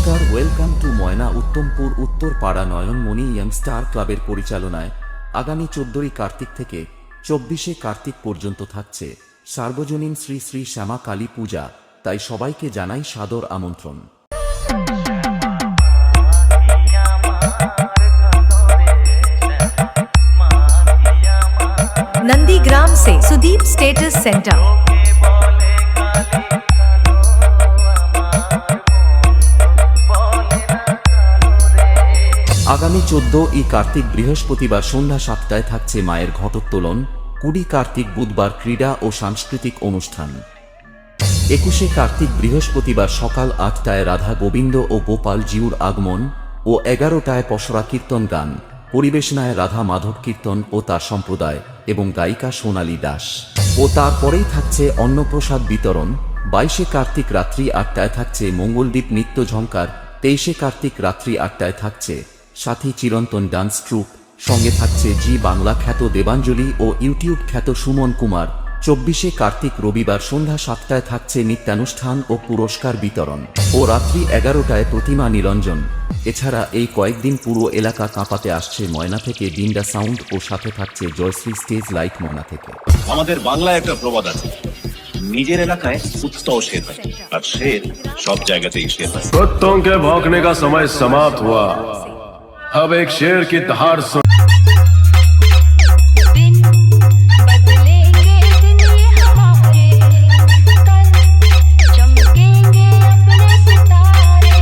নমস্কার welcome to Moyna Uttampur Uttarpara Nayanmoni youngster ক্লাবের পরিচালনায় আগামী চোদ্দই কার্তিক থেকে চব্বিশে কার্তিক পর্যন্ত থাকছে সার্বজনীন শ্রী শ্রী শ্যামা কালী পূজা তাই সবাইকে জানাই সাদর আমন্ত্রণ नंदीग्राम से सुदीप स्टेटस सेंटर আগামী চোদ্দ ই কার্তিক বৃহস্পতিবার সন্ধ্যা সাতটায় থাকছে মায়ের ঘটোত্তোলন, কুড়ি কার্তিক বুধবার ক্রীড়া ও সাংস্কৃতিক অনুষ্ঠান। একুশে কার্তিক বৃহস্পতিবার সকাল আটটায় রাধা গোবিন্দ ও গোপাল জিউর আগমন ও এগারোটায় পসরা কীর্তন গান। পরিবেশনায় রাধা মাধব কীর্তন ও তার সম্প্রদায় এবং গায়িকা সোনালী দাস। ও তারপরেই থাকছে অন্নপ্রসাদ বিতরণ। বাইশে কার্তিক রাত্রি আটটায় থাকছে মঙ্গলদ্বীপ নৃত্য ঝঙ্কার তেইশে কার্তিক রাত্রি আটটায় থাকছে সাথী চিরন্তন ডান্স ট্রুপ সঙ্গে থাকছে জি বাংলা খ্যাত দেবাঞ্জলি ও ইউটিউব খ্যাত সুমন কুমার। চব্বিশে কার্তিক রবিবার সন্ধ্যা সাতটায় থাকছে নিত্যানুষ্ঠান ও পুরস্কার বিতরণ। ও রাত্রি এগারোটায় প্রতিমা নিরঞ্জন। এছাড়া এই কয়েকদিন পুরো এলাকা কাঁপাতে আসছে ময়না থেকে ডিন্ডা সাউন্ড ও সাথে থাকছে জয়শ্রী স্টেজ লাইট ময়না থেকে। আমাদের বাংলায় একটা প্রবাদ আছে। নিজের এলাকায় উত্তাও আর সব জায়গাতেই শের হয়। সময় সমাপ্ত হওয়া। अब एक शेर की धार सुन।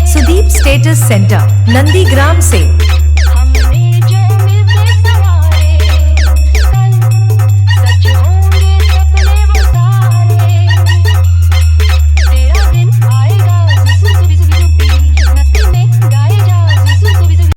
सुदीप स्टेटस सेंटर नंदीग्राम से।